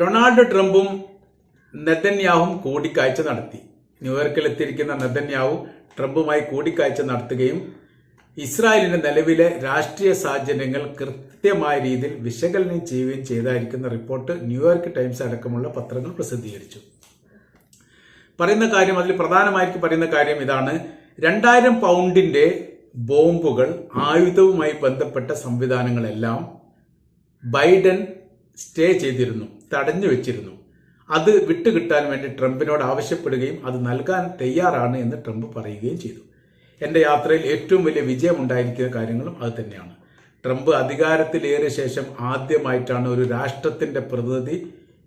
Donald ട്രംപും നെതന്യാവും കൂടിക്കാഴ്ച നടത്തി. ന്യൂയോർക്കിൽ എത്തിയിരിക്കുന്ന നെതന്യാവും ട്രംപുമായി കൂടിക്കാഴ്ച നടത്തുകയും ഇസ്രായേലിന്റെ നിലവിലെ രാഷ്ട്രീയ സാഹചര്യങ്ങൾ കൃത്യമായ രീതിയിൽ വിശകലനം ചെയ്യുകയും ചെയ്തായിരിക്കുന്ന റിപ്പോർട്ട് ന്യൂയോർക്ക് ടൈംസ് അടക്കമുള്ള പത്രങ്ങൾ പ്രസിദ്ധീകരിച്ചു. പറയുന്ന കാര്യം അതിൽ പ്രധാനമായിട്ട് പറയുന്ന കാര്യം ഇതാണ്. രണ്ടായിരം പൗണ്ടിന്റെ ബോംബുകൾ ആയുധവുമായി ബന്ധപ്പെട്ട സംവിധാനങ്ങളെല്ലാം ബൈഡൻ സ്റ്റേ ചെയ്തിരുന്നു. തടഞ്ഞു വെച്ചിരുന്നു അത് വിട്ടുകിട്ടാൻ വേണ്ടി ട്രംപിനോട് ആവശ്യപ്പെടുകയും അത് നൽകാൻ തയ്യാറാണ് എന്ന് ട്രംപ് പറയുകയും ചെയ്തു. എന്റെ യാത്രയിൽ ഏറ്റവും വലിയ വിജയം ഉണ്ടായിരിക്കുന്ന കാര്യങ്ങളും അത് തന്നെയാണ്. ട്രംപ് അധികാരത്തിലേറിയ ശേഷം ആദ്യമായിട്ടാണ് ഒരു രാഷ്ട്രത്തിന്റെ പ്രതിനിധി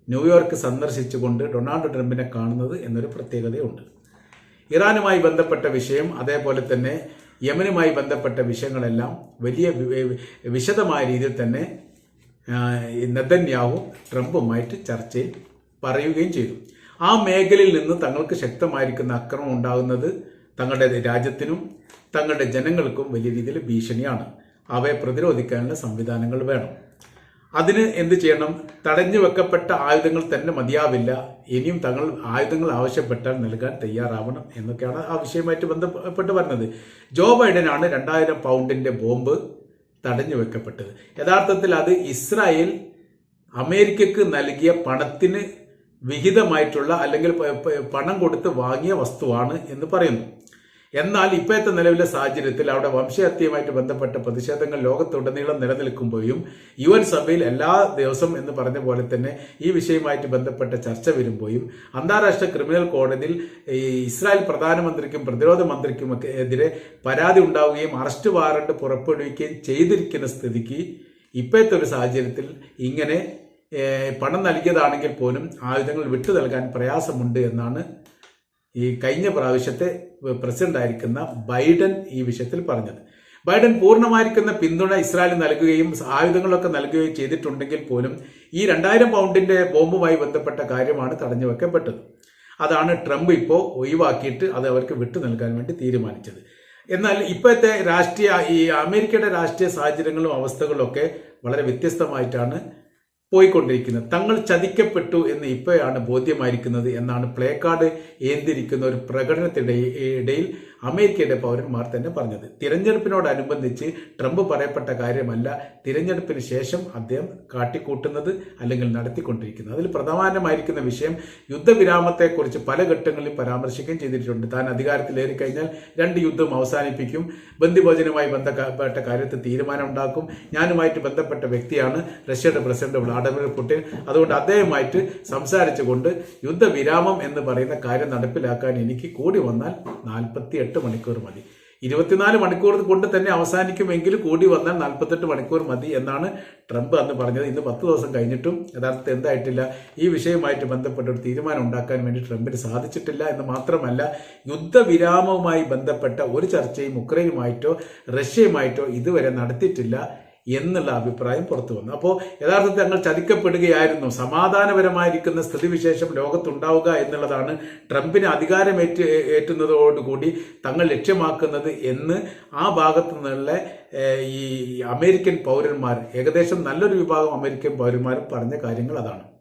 ന്യൂയോർക്ക് സന്ദർശിച്ചുകൊണ്ട് ഡൊണാൾഡ് ട്രംപിനെ കാണുന്നത് എന്നൊരു പ്രത്യേകതയുണ്ട്. ഇറാനുമായി ബന്ധപ്പെട്ട വിഷയം അതേപോലെ തന്നെ യമനുമായി ബന്ധപ്പെട്ട വിഷയങ്ങളെല്ലാം വലിയ വിശദമായ രീതിയിൽ തന്നെ നെതന്യാഹു ട്രംപുമായിട്ട് ചർച്ചയിൽ പറയുകയും ചെയ്തു. ആ മേഖലയിൽ നിന്ന് തങ്ങൾക്ക് ശക്തമായിരിക്കുന്ന അക്രമം ഉണ്ടാകുന്നത് തങ്ങളുടെ രാജ്യത്തിനും തങ്ങളുടെ ജനങ്ങൾക്കും വലിയ രീതിയിൽ ഭീഷണിയാണ്. അവയെ പ്രതിരോധിക്കാനുള്ള സംവിധാനങ്ങൾ വേണം. അതിന് എന്ത് ചെയ്യണം? തടഞ്ഞു വെക്കപ്പെട്ട ആയുധങ്ങൾ തന്നെ മതിയാവില്ല. ഇനിയും തങ്ങൾ ആയുധങ്ങൾ ആവശ്യപ്പെട്ടാൽ നൽകാൻ തയ്യാറാവണം എന്നൊക്കെയാണ് ആ വിഷയമായിട്ട് ബന്ധപ്പെട്ട് പറഞ്ഞത് ജോ ബൈഡനാണ് രണ്ടായിരം പൗണ്ടിന്റെ ബോംബ് തടഞ്ഞു വെക്കപ്പെട്ടത്. യഥാർത്ഥത്തിൽ അത് ഇസ്രായേൽ അമേരിക്കക്ക് നൽകിയ പണത്തിന് വിഹിതമായിട്ടുള്ള അല്ലെങ്കിൽ പണം കൊടുത്ത് വാങ്ങിയ വസ്തുവാണ് എന്ന് പറയുന്നു. എന്നാൽ ഇപ്പോഴത്തെ നിലവിലെ സാഹചര്യത്തിൽ അവിടെ വംശഹത്യയുമായിട്ട് ബന്ധപ്പെട്ട പ്രതിഷേധങ്ങൾ ലോകത്തുടനീളം നിലനിൽക്കുമ്പോഴും യു എൻ സഭയിൽ എല്ലാ ദിവസം എന്ന് പറഞ്ഞ പോലെ തന്നെ ഈ വിഷയവുമായിട്ട് ബന്ധപ്പെട്ട ചർച്ച വരുമ്പോഴും അന്താരാഷ്ട്ര ക്രിമിനൽ കോടതിയിൽ ഇസ്രായേൽ പ്രധാനമന്ത്രിക്കും പ്രതിരോധ മന്ത്രിക്കും ഒക്കെ എതിരെ പരാതി ഉണ്ടാവുകയും അറസ്റ്റ് വാറണ്ട് പുറപ്പെടുവിക്കുകയും ചെയ്തിരിക്കുന്ന സ്ഥിതിക്ക് ഇപ്പോഴത്തെ ഒരു സാഹചര്യത്തിൽ ഇങ്ങനെ പണം നൽകിയതാണെങ്കിൽ പോലും ആയുധങ്ങൾ വിട്ടു നൽകാൻ പ്രയാസമുണ്ട് എന്നാണ് ഈ കഴിഞ്ഞ പ്രാവശ്യത്തെ പ്രസിഡന്റ് ആയിരിക്കുന്ന ബൈഡൻ ഈ വിഷയത്തിൽ പറഞ്ഞത്. ബൈഡൻ പൂർണമായിരിക്കുന്ന പിന്തുണ ഇസ്രായേലിന് നൽകുകയും ആയുധങ്ങളൊക്കെ നൽകുകയും ചെയ്തിട്ടുണ്ടെങ്കിൽ പോലും ഈ രണ്ടായിരം പൗണ്ടിന്റെ ബോംബുമായി ബന്ധപ്പെട്ട കാര്യമാണ് തടഞ്ഞു വെക്കപ്പെട്ടത് അതാണ് ട്രംപ് ഇപ്പോൾ ഒഴിവാക്കിയിട്ട് അത് അവർക്ക് വിട്ടു നൽകാൻ വേണ്ടി തീരുമാനിച്ചത്. എന്നാൽ ഇപ്പോഴത്തെ രാഷ്ട്രീയ ഈ അമേരിക്കയുടെ രാഷ്ട്രീയ സാഹചര്യങ്ങളും അവസ്ഥകളും ഒക്കെ വളരെ വ്യത്യസ്തമായിട്ടാണ് പോയിക്കൊണ്ടിരിക്കുന്നത്. തങ്ങൾ ചതിക്കപ്പെട്ടു എന്ന് ഇപ്പോഴാണ് ബോധ്യമായിരിക്കുന്നത് എന്നാണ് പ്ലേ കാർഡ് ഏന്തിരിക്കുന്ന ഒരു പ്രകടനത്തിനിടയിൽ അമേരിക്കയുടെ പൗരന്മാർ തന്നെ പറഞ്ഞത്. തിരഞ്ഞെടുപ്പിനോടനുബന്ധിച്ച് ട്രംപ് പറയപ്പെട്ട കാര്യമല്ല തിരഞ്ഞെടുപ്പിന് ശേഷം അദ്ദേഹം കാട്ടിക്കൂട്ടുന്നത് അല്ലെങ്കിൽ നടത്തിക്കൊണ്ടിരിക്കുന്നത്. അതിൽ പ്രധാനമായിരിക്കുന്ന വിഷയം യുദ്ധവിരാമത്തെക്കുറിച്ച് പല ഘട്ടങ്ങളിൽ പരാമർശിക്കുകയും ചെയ്തിട്ടുണ്ട്. താൻ അധികാരത്തിലേറി കഴിഞ്ഞാൽ രണ്ട് യുദ്ധം അവസാനിപ്പിക്കും. ബന്ദിഭോജനവുമായി ബന്ധപ്പെട്ട കാര്യത്തിൽ തീരുമാനം ഉണ്ടാക്കും ഞാനുമായിട്ട് ബന്ധപ്പെട്ട വ്യക്തിയാണ് റഷ്യയുടെ പ്രസിഡന്റ് വ്ളാഡിമിർ പുടിൻ. അതുകൊണ്ട് അദ്ദേഹമായിട്ട് സംസാരിച്ചുകൊണ്ട് യുദ്ധവിരാമം എന്ന് പറയുന്ന കാര്യം നടപ്പിലാക്കാൻ എനിക്ക് കൂടി വന്നാൽ നാൽപ്പത്തി എട്ട് മണിക്കൂർ മതി. ഇരുപത്തിനാല് മണിക്കൂർ കൊണ്ട് തന്നെ അവസാനിക്കുമെങ്കിൽ കൂടി വന്നാൽ നാൽപ്പത്തെട്ട് മണിക്കൂർ മതി എന്നാണ് ട്രംപ് അന്ന് പറഞ്ഞത്. ഇന്ന് പത്ത് ദിവസം കഴിഞ്ഞിട്ടും യഥാർത്ഥത്തിൽ എന്തായിട്ടില്ല? ഈ വിഷയവുമായിട്ട് ബന്ധപ്പെട്ട ഒരു തീരുമാനം ഉണ്ടാക്കാൻ വേണ്ടി ട്രംപിന് സാധിച്ചിട്ടില്ല എന്ന് മാത്രമല്ല യുദ്ധവിരാമവുമായി ബന്ധപ്പെട്ട ഒരു ചർച്ചയും ഉക്രൈനുമായിട്ടോ റഷ്യയുമായിട്ടോ ഇതുവരെ നടത്തിയിട്ടില്ല. എന്നുള്ള അഭിപ്രായം പുറത്തു വന്നു. അപ്പോൾ യഥാർത്ഥത്തിൽ തങ്ങൾ ചതിക്കപ്പെടുകയായിരുന്നു. സമാധാനപരമായിരിക്കുന്ന സ്ഥിതിവിശേഷം ലോകത്തുണ്ടാവുക എന്നുള്ളതാണ് ട്രംപിന് അധികാരമേറ്റ് ഏറ്റുന്നതോടുകൂടി തങ്ങൾ ലക്ഷ്യമാക്കുന്നത് എന്ന് ആ ഭാഗത്തു നിന്നുള്ള ഈ അമേരിക്കൻ പൗരന്മാർ ഏകദേശം നല്ലൊരു വിഭാഗം അമേരിക്കൻ പൗരന്മാർ പറഞ്ഞ കാര്യങ്ങൾ അതാണ്.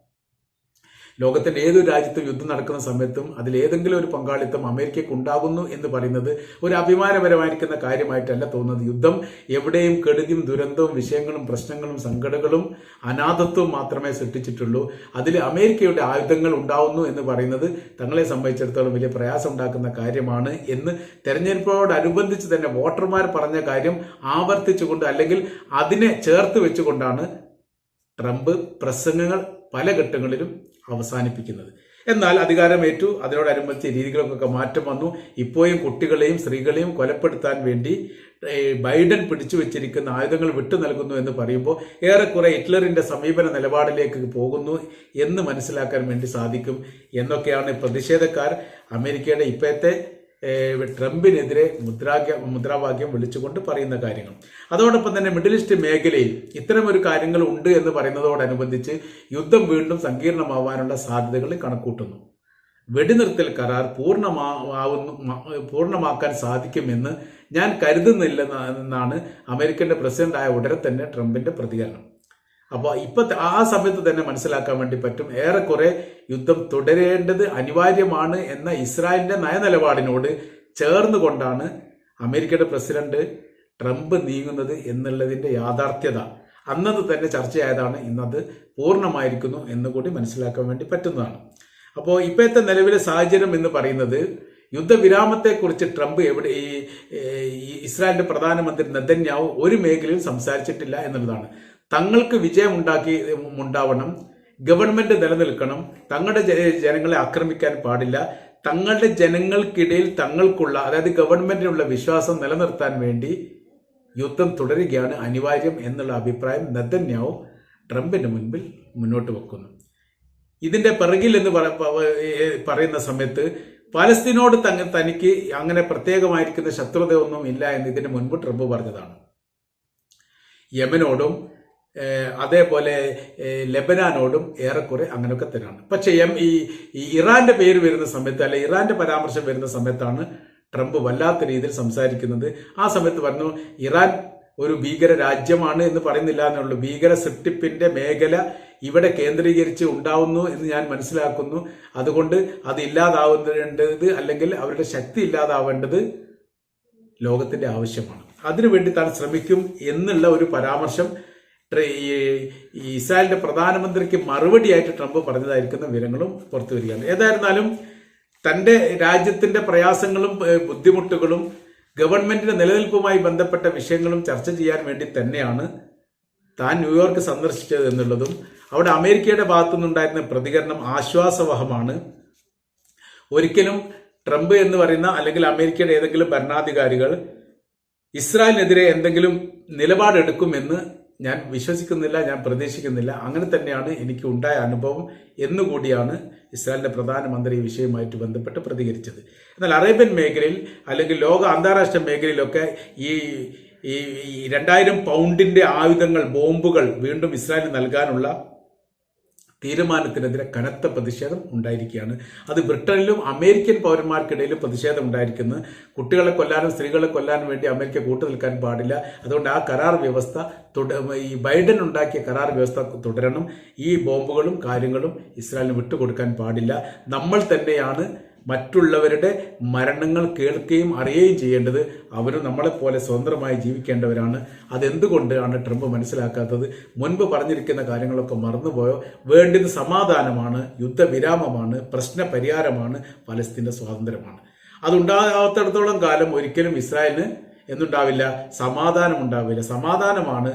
ലോകത്തിന്റെ ഏതൊരു രാജ്യത്തും യുദ്ധം നടക്കുന്ന സമയത്തും അതിൽ ഏതെങ്കിലും ഒരു പങ്കാളിത്തം അമേരിക്കയ്ക്ക് ഉണ്ടാകുന്നു എന്ന് പറയുന്നത് ഒരു അഭിമാനപരമായിരിക്കുന്ന കാര്യമായിട്ടല്ല തോന്നുന്നത്. യുദ്ധം എവിടെയും കെടുതിയും ദുരന്തവും വിഷയങ്ങളും പ്രശ്നങ്ങളും സങ്കടങ്ങളും അനാഥത്വവും മാത്രമേ സൃഷ്ടിച്ചിട്ടുള്ളൂ. അതിൽ അമേരിക്കയുടെ ആയുധങ്ങൾ ഉണ്ടാവുന്നു എന്ന് പറയുന്നത് തങ്ങളെ സംബന്ധിച്ചിടത്തോളം വലിയ പ്രയാസം ഉണ്ടാക്കുന്ന കാര്യമാണ് എന്ന് തെരഞ്ഞെടുപ്പോടനുബന്ധിച്ച് തന്നെ വോട്ടർമാർ പറഞ്ഞ കാര്യം ആവർത്തിച്ചുകൊണ്ട് അല്ലെങ്കിൽ അതിനെ ചേർത്ത് വെച്ചുകൊണ്ടാണ് ട്രംപ് പ്രസംഗങ്ങൾ പല ഘട്ടങ്ങളിലും അവസാനിപ്പിക്കുന്നത്. എന്നാൽ അധികാരമേറ്റു. അതിനോടനുബന്ധിച്ച് രീതികൾക്കൊക്കെ മാറ്റം വന്നു. ഇപ്പോഴും കുട്ടികളെയും സ്ത്രീകളെയും കൊലപ്പെടുത്താൻ വേണ്ടി ബൈഡൻ പിടിച്ചു വെച്ചിരിക്കുന്ന ആയുധങ്ങൾ വിട്ടു നൽകുന്നു എന്ന് പറയുമ്പോൾ ഏറെക്കുറെ ഹിറ്റ്ലറിന്റെ സമീപന നിലപാടിലേക്ക് പോകുന്നു എന്ന് മനസ്സിലാക്കാൻ വേണ്ടി സാധിക്കും എന്നൊക്കെയാണ് പ്രതിഷേധക്കാർ അമേരിക്കയുടെ ഇപ്പോഴത്തെ ട്രംപിനെതിരെ മുദ്രാഗ്യ മുദ്രാവാക്യം വിളിച്ചുകൊണ്ട് പറയുന്ന കാര്യങ്ങൾ. അതോടൊപ്പം തന്നെ മിഡിൽ ഈസ്റ്റ് മേഖലയിൽ ഇത്തരമൊരു കാര്യങ്ങൾ ഉണ്ട് എന്ന് പറയുന്നതോടനുബന്ധിച്ച് യുദ്ധം വീണ്ടും സങ്കീർണമാവാനുള്ള സാധ്യതകൾ കണക്കൂട്ടുന്നു. വെടിനിർത്തൽ കരാർ പൂർണമാവുന്നു പൂർണമാക്കാൻ സാധിക്കുമെന്ന് ഞാൻ കരുതുന്നില്ല എന്നാണ് പ്രസിഡന്റ് പ്രസിഡന്റായ ഉടനെ തന്നെ ട്രംപിന്റെ പ്രതികരണം. അപ്പോൾ ഇപ്പൊ ആ സമയത്ത് തന്നെ മനസ്സിലാക്കാൻ വേണ്ടി പറ്റും. ഏറെക്കുറെ യുദ്ധം തുടരേണ്ടത് അനിവാര്യമാണ് എന്ന ഇസ്രായേലിന്റെ നയനിലപാടിനോട് ചേർന്നുകൊണ്ടാണ് അമേരിക്കയുടെ പ്രസിഡന്റ് ട്രംപ് നീങ്ങുന്നത് എന്നുള്ളതിന്റെ യാഥാർത്ഥ്യത. അന്നത് തന്നെ ചർച്ചയായതാണ്. ഇന്നത് പൂർണമായിരിക്കുന്നു എന്ന് കൂടി മനസ്സിലാക്കാൻ വേണ്ടി പറ്റുന്നതാണ്. അപ്പോൾ ഇപ്പോഴത്തെ നിലവിലെ സാഹചര്യം എന്ന് പറയുന്നത് യുദ്ധവിരാമത്തെക്കുറിച്ച് ട്രംപ് എവിടെ ഈ ഇസ്രായേലിന്റെ പ്രധാനമന്ത്രി നെതന്യാവ് ഒരു മേഖലയിൽ സംസാരിച്ചിട്ടില്ല എന്നുള്ളതാണ്. തങ്ങൾക്ക് വിജയം ഉണ്ടാക്കി ഉണ്ടാവണം. ഗവൺമെന്റ് നിലനിൽക്കണം. തങ്ങളുടെ ജനങ്ങളെ ആക്രമിക്കാൻ പാടില്ല. തങ്ങളുടെ ജനങ്ങൾക്കിടയിൽ തങ്ങൾക്കുള്ള അതായത് ഗവൺമെന്റിനുള്ള വിശ്വാസം നിലനിർത്താൻ വേണ്ടി യുദ്ധം തുടരുകയാണ് അനിവാര്യം എന്നുള്ള അഭിപ്രായം നെതന്യാവ് ട്രംപിന്റെ മുൻപിൽ മുന്നോട്ട് വെക്കുന്നു. ഇതിന്റെ പിറകിൽ എന്ന് പറയുന്ന സമയത്ത് പാലസ്തീനോട് തങ്ങ തനിക്ക് അങ്ങനെ പ്രത്യേകമായിരിക്കുന്ന ശത്രുതയൊന്നും ഇല്ല എന്ന് ഇതിന് മുൻപ് ട്രംപ് പറഞ്ഞതാണ്. യമനോടും അതേപോലെ ലെബനാനോടും ഏറെക്കുറെ അങ്ങനെയൊക്കെ തന്നെയാണ് പക്ഷെ എം ഈ ഇറാന്റെ പേര് വരുന്ന സമയത്ത് അല്ലെ ഇറാന്റെ പരാമർശം വരുന്ന സമയത്താണ് ട്രംപ് വല്ലാത്ത രീതിയിൽ സംസാരിക്കുന്നത്. ആ സമയത്ത് പറഞ്ഞു ഇറാൻ ഒരു ഭീകര രാജ്യമാണ് എന്ന് പറയുന്നില്ല എന്നുള്ളൂ. ഭീകര സൃഷ്ടിപ്പിന്റെ മേഖല ഇവിടെ കേന്ദ്രീകരിച്ച് ഉണ്ടാവുന്നു എന്ന് ഞാൻ മനസ്സിലാക്കുന്നു. അതുകൊണ്ട് അത് ഇല്ലാതാവേണ്ടത് അല്ലെങ്കിൽ അവരുടെ ശക്തി ഇല്ലാതാവേണ്ടത് ലോകത്തിന്റെ ആവശ്യമാണ്. അതിനുവേണ്ടി താൻ ശ്രമിക്കും എന്നുള്ള ഒരു പരാമർശം ഇസ്രായേലിന്റെ പ്രധാനമന്ത്രിക്ക് മറുപടിയായിട്ട് ട്രംപ് പറഞ്ഞതായിരിക്കുന്ന വിവരങ്ങളും പുറത്തു വരികയാണ്. ഏതായിരുന്നാലും തന്റെ രാജ്യത്തിന്റെ പ്രയാസങ്ങളും ബുദ്ധിമുട്ടുകളും ഗവൺമെന്റിന്റെ നിലനിൽപ്പുമായി ബന്ധപ്പെട്ട വിഷയങ്ങളും ചർച്ച ചെയ്യാൻ വേണ്ടി തന്നെയാണ് താൻ ന്യൂയോർക്ക് സന്ദർശിച്ചത് എന്നുള്ളതും അവിടെ അമേരിക്കയുടെ ഭാഗത്തു നിന്നുണ്ടായിരുന്ന പ്രതികരണം ആശ്വാസവഹമാണ്. ഒരിക്കലും ട്രംപ് എന്ന് പറയുന്ന അല്ലെങ്കിൽ അമേരിക്കയുടെ ഏതെങ്കിലും ഭരണാധികാരികൾ ഇസ്രായേലിനെതിരെ എന്തെങ്കിലും നിലപാടെടുക്കുമെന്ന് ഞാൻ വിശ്വസിക്കുന്നില്ല ഞാൻ പ്രതീക്ഷിക്കുന്നില്ല. അങ്ങനെ തന്നെയാണ് എനിക്ക് ഉണ്ടായ അനുഭവം എന്നുകൂടിയാണ് ഇസ്രായേലിന്റെ പ്രധാനമന്ത്രി ഈ വിഷയവുമായിട്ട് ബന്ധപ്പെട്ട് പ്രതികരിച്ചത്. എന്നാൽ അറേബ്യൻ മേഖലയിൽ അല്ലെങ്കിൽ ലോക അന്താരാഷ്ട്ര മേഖലയിലൊക്കെ ഈ ഈ രണ്ടായിരം പൗണ്ടിന്റെ ആയുധങ്ങൾ ബോംബുകൾ വീണ്ടും ഇസ്രായേലിന് നൽകാനുള്ള തീരുമാനത്തിനെതിരെ കനത്ത പ്രതിഷേധം ഉണ്ടായിരിക്കുകയാണ്. അത് ബ്രിട്ടനിലും അമേരിക്കൻ പൗരന്മാർക്കിടയിലും പ്രതിഷേധം ഉണ്ടായിരിക്കുന്നു. കുട്ടികളെ കൊല്ലാനും സ്ത്രീകളെ കൊല്ലാനും വേണ്ടി അമേരിക്ക കൂട്ടു നിൽക്കാൻ പാടില്ല. അതുകൊണ്ട് ആ കരാർ വ്യവസ്ഥ ഈ ബൈഡൻ ഉണ്ടാക്കിയ കരാർ വ്യവസ്ഥ തുടരണം. ഈ ബോംബുകളും കാര്യങ്ങളും ഇസ്രായേലിന് വിട്ടുകൊടുക്കാൻ പാടില്ല. നമ്മൾ തന്നെയാണ് മറ്റുള്ളവരുടെ മരണങ്ങൾ കേൾക്കുകയും അറിയുകയും ചെയ്യേണ്ടത് അവരും നമ്മളെപ്പോലെ സ്വതന്ത്രമായി ജീവിക്കേണ്ടവരാണ്. അതെന്തുകൊണ്ടാണ് ട്രംപ് മനസ്സിലാക്കാത്തത്? മുൻപ് പറഞ്ഞിരിക്കുന്ന കാര്യങ്ങളൊക്കെ മറന്നുപോയോ? വേണ്ടത് സമാധാനമാണ് യുദ്ധവിരാമമാണ് പ്രശ്ന പരിഹാരമാണ് പലസ്തീന്റെ സ്വാതന്ത്ര്യമാണ്. അതുണ്ടാകാത്തിടത്തോളം കാലം ഒരിക്കലും ഇസ്രായേലിന് എന്നുണ്ടാവില്ല സമാധാനം ഉണ്ടാവില്ല സമാധാനമാണ്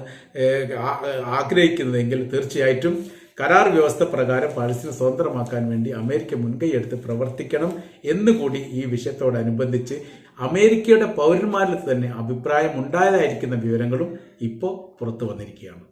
ആഗ്രഹിക്കുന്നതെങ്കിൽ തീർച്ചയായിട്ടും കരാർ വ്യവസ്ഥ പ്രകാരം പാലസ്തീൻ സ്വതന്ത്രമാക്കാൻ വേണ്ടി അമേരിക്ക മുൻകൈയെടുത്ത് പ്രവർത്തിക്കണം എന്നുകൂടി ഈ വിഷയത്തോടനുബന്ധിച്ച് അമേരിക്കയുടെ പൗരന്മാരിൽ തന്നെ അഭിപ്രായം ഉണ്ടായതായിരിക്കുന്ന വിവരങ്ങളും ഇപ്പോൾ പുറത്തു വന്നിരിക്കുകയാണ്.